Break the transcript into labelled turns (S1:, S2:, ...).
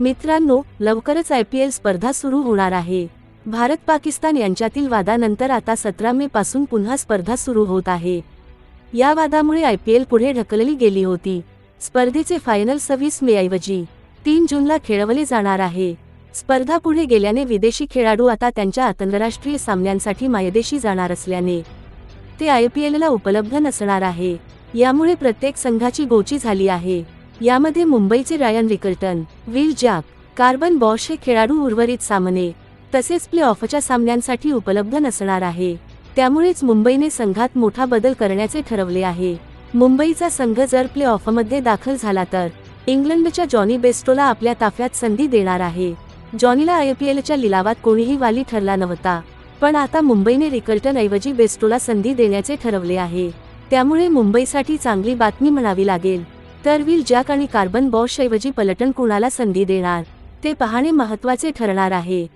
S1: मित्रांनो लवकरच I P L स्पर्धा सुरू होणार आहे. भारत पाकिस्तान यांच्यातील वादानंतर आता सतरा मे पासून पुन्हा स्पर्धा सुरू होत आहे. या वादामुळे आय पी एल पुढे ढकलली गेली होती. स्पर्धेचे फायनल सव्वीस मे ऐवजी तीन जूनला खेळवले जाणार आहे. स्पर्धा पुढे गेल्याने विदेशी खेळाडू आता त्यांच्या आंतरराष्ट्रीय सामन्यांसाठी मायदेशी जाणार असल्याने ते आय पी एलला उपलब्ध नसणार आहे. यामुळे प्रत्येक संघाची गोची झाली आहे. यामध्ये मुंबईचे Ryan Rickelton Will Jack Corbin Bosch हे खेळाडू उर्वरित सामने तसेच प्ले ऑफच्या सामन्यांसाठी उपलब्ध नसणार आहे. त्यामुळेच मुंबईने संघात मोठा बदल करण्याचे ठरवले आहे. मुंबईचा संघ जर प्ले ऑफमध्ये दाखल झाला तर इंग्लंडच्या जॉनी बेस्टोला आपल्या ताफ्यात संधी देणार आहे. जॉनीला आय पी एलच्या लिलावात कोणीही वाली ठरला नव्हता पण आता मुंबईने रिकल्टन ऐवजी बेस्टोला संधी देण्याचे ठरवले आहे. त्यामुळे मुंबईसाठी चांगली बातमी म्हणावी लागेल. तर व्हील जॅक आणि कार्बन बॉशऐवजी पलटण कुणाला संधी देणार? ते पाहणे महत्त्वाचे ठरणार आहे.